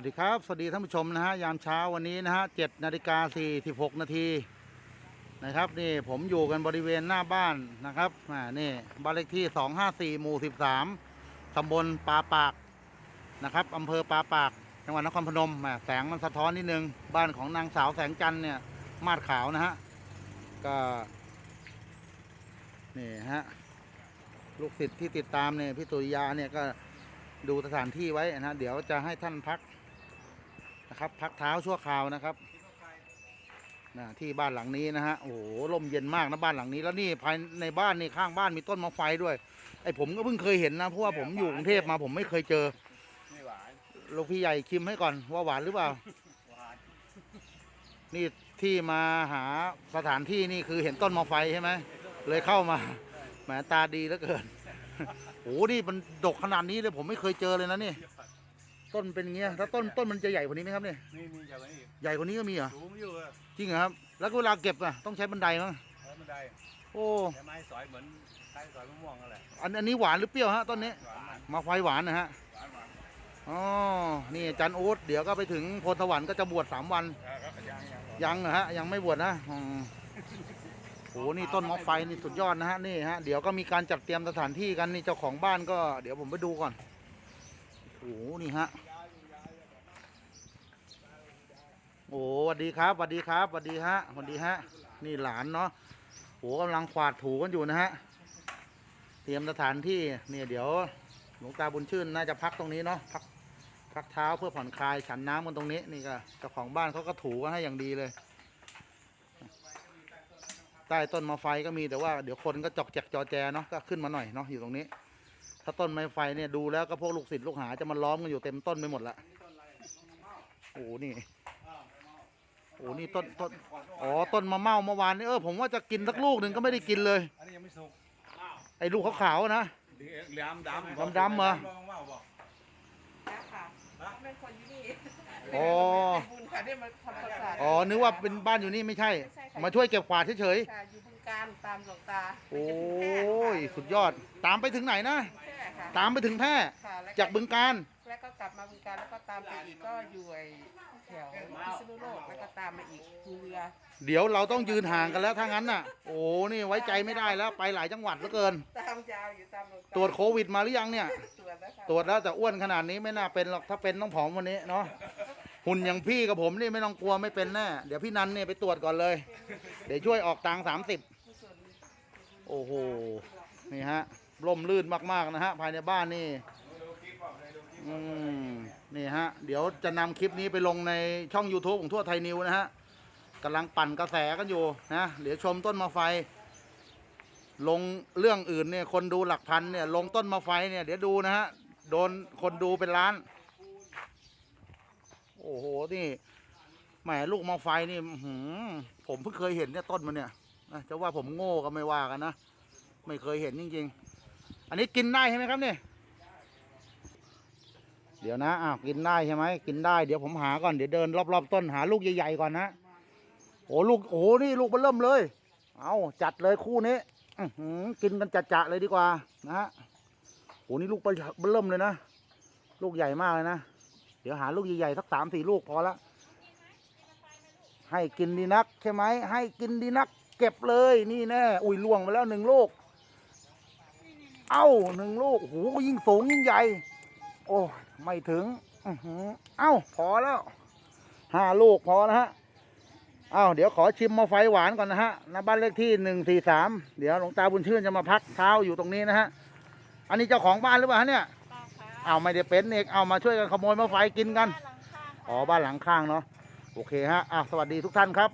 วัสดีครับ สวัสดีท่านผู้ชมนะฮะยามเช้าวันนี้นะฮะเจ็ดนาฬิกาสี่สิบหกนาทีนะครับนี่ผมอยู่กันบริเวณหน้าบ้านนะครับอ่านี่บ้านเลขที่สองห้าสี่หมู่สิบสามตำบลปาปากนะครับอำเภอปาปากจังหวัดนครพนมอ่าแสงมันสะท้อนนิดนึง บ้านของนางสาวแสงจันทร์เนี่ยมาดขาวนะฮะก็นี่ฮะลูกศิษย์ที่ติดตามเนี่ยพี่สุริยาเนี่ยก็ดูสถานที่ไว้นะฮะเดี๋ยวจะให้ท่านพัก นะครับ พักเท้าชั่วคราวนะครับนะที่บ้านหลังนี้นะฮะโอ้โหลมเย็นมากนะบ้านหลังนี้แล้วนี่ภายในบ้านนี่ข้างบ้านมีต้นมะไฟด้วย ไอ้ผมก็เพิ่งเคยเห็นนะเพราะว่าผมอยู่กรุงเทพมาผมไม่เคยเจอไม่หวานลูกพี่ใหญ่ชิมให้ก่อนว่าหวานหรือเปล่าหวานนี่ที่มาหาสถานที่นี่คือเห็นต้นมะไฟใช่ไหมเลยเข้ามาแหมตาดีเหลือเกินโอ้โหนี่มันดกขนาดนี้เลยผมไม่เคยเจอเลยนะนี่ ต้นเป็นอย่างเงี้ยแล้วต้นต้นมันจะใหญ่กว่านี้ไหมครับเนี่ยนี่มีอย่างนี้อีกใหญ่กว่านี้ก็มีเหรอสูงอยู่อะจริงเหรอครับแล้วเวลาเก็บอะต้องใช้บันไดมั้งแล้วมันได้โอ้ใช้ไม้สอยเหมือนใช้สอยมะม่วงนั่นแหละอันอันนี้หวานหรือเปรี้ยวฮะต้นนี้หวานมันมาไฟหวานนะฮะหวานหวานอ๋อนี่อาจันอู๊ดเดี๋ยวก็ไปถึงโพธิสวรรค์ก็จะบวชสามวันอ่าครับยังยังยังเหรอฮะยังไม่บวชนะอืมโอ้นี่ต้นมะไฟนี่สุดยอดนะฮะนี่ฮะเดี๋ยวก็มีการจัดเตรียมสถานที่กันนี่เจ้าของบ้านก็เดี๋ยวผมไปดูก่อน โอ้นี่ฮะโอ้สวัสดีครับสวัสดีครับสวัสดีฮะสวัสดีฮะ นี่หลานเนาะโอ้กำลังขวาดถูกันอยู่นะฮะ เตรียมสถานที่เนี่ยเดี๋ยวหลวงตาบุญชื่นน่าจะพักตรงนี้เนาะพักพักเท้าเพื่อผ่อนคลายฉันน้ำกันตรงนี้นี่ก็เจ้าของบ้านเขาก็ถูกันให้อย่างดีเลย ใต้ต้นมะไฟก็มีแต่ว่าเดี๋ยวคนก็จอกแจกจอแจเนาะก็ขึ้นมาหน่อยเนาะอยู่ตรงนี้ ถ้าต้นไม้ไฟเนี่ยดูแล้วก็พวกลูกศิษย์ลูกหาจะมาล้อมกันอยู่เต็มต้นไปหมดละโอ้โหนี่โอ้โหนี่ต้นต้นอ๋อต้นมะเม่าเมื่อวานนี่เออผมว่าจะกินสักลูกหนึ่งก็ไม่ได้กินเลย อันนี้ยังไม่สุกไอ้ลูกขาวๆนะเหลือมดำดำๆเหรอลองว่าบอกนะคะเป็นคนที่นี่อ๋อบุญค่ะได้มาทำประสาทอ๋อนึกว่าเป็นบ้านอยู่นี่ไม่ใช่ไม่ใช่ค่ะมาช่วยเก็บกวาดเฉยค่ะอยู่บึง การตามหลวงตาๆโอ้ยสุดยอด ตามไปถึงไหนนะแค่ค่ะตามไปถึงแพร่ค่ะแล้วจากบึงการ แล้วก็กลับมาบึงการแล้วก็ตามไปอีกก็อยู่ไอ้แถวพิษณุโลกแล้วก็ตามมาอีกภูเรือ เดี๋ยวเราต้องยืนห่างกันแล้วถ้างั้นน่ะ โอ้นี่ไว้ใจไม่ได้แล้วไปหลายจังหวัดเหลือเกิน ตามยาวอยู่ตามหลวงตาตรวจโควิดมาหรือยังเนี่ย ตรวจแล้วค่ะตรวจแล้วแต่อ้วนขนาดนี้ไม่น่าเป็นหรอกถ้าเป็นต้องผอมวันนี้เนาะหุ่นอย่างพี่กับผมนี่ไม่ต้องกลัวไม่เป็นแน่เดี๋ยวพี่นันเนี่ยไปตรวจก่อนเลย เดี๋ยวช่วยออกตังสามสิบ โอ้โห นี่ฮะร่มรื่นมากๆนะฮะภายในบ้านนี่อืมนี่ฮะ เดี๋ยวจะนำคลิปนี้ไปลงในช่อง YouTube ของทั่วไทยนิวนะฮะกำลังปั่นกระแสกันอยู่นะเดี๋ยวชมต้นมาไฟ ลงเรื่องอื่นเนี่ยคนดูหลักพันเนี่ยลงต้นมาไฟเนี่ยเดี๋ยวดูนะฮะโดนคนดูเป็นล้าน โอ้โหนี่แหมลูกมาไฟนี่หือผมเพิ่งเคยเห็นเนี่ยต้นมันเนี่ย นะจะว่าผมโง่ก็ไม่ว่ากันนะ ไม่เคยเห็นจริงๆ อันนี้กินได้ใช่ไหมครับเนี่ย เดี๋ยวนะอ้าวกินได้ใช่ไหม กินได้ เดี๋ยวผมหาก่อน เดี๋ยวเดินรอบๆต้นหาลูกใหญ่ๆก่อนนะ โอ้ลูก โอ้นี่ลูกมันเริ่มเลย เอาจัดเลยคู่นี้อือหือกินกันจะๆเลยดีกว่านะฮะโอ้นี่ลูกเริ่มเลยนะ ลูกใหญ่มากเลยนะ เดี๋ยวหาลูกใหญ่ๆสักสามสี่ลูกพอละให้กินดีนักใช่ไหมให้กินดีนัก เก็บเลยนี่แน่อุ้ยล่วงไปแล้วหนึ่งลูก เอ้าหนึ่งลูกโอ้โหยิ่งสูงยิ่งใหญ่ โอ้ไม่ถึงอื้อหือเอ้าพอแล้วห้าลูกพอแล้วฮะอ้าวเดี๋ยวขอชิมมาไฟหวานก่อนนะฮะณบ้านเลขที่หนึ่งสี่สามเดี๋ยวหลวงตาบุญชื่นจะมาพักเท้าอยู่ตรงนี้นะฮะอันนี้เจ้าของบ้านหรือเปล่าฮะเนี่ยป้าคะอ้าวไม่ได้เป็นเอกเอามาช่วยกันขโมยมาไฟกินกันบ้านหลังข้างอ๋อบ้านหลังข้างเนาะโอเคฮะอ้าวสวัสดีทุกท่านครับ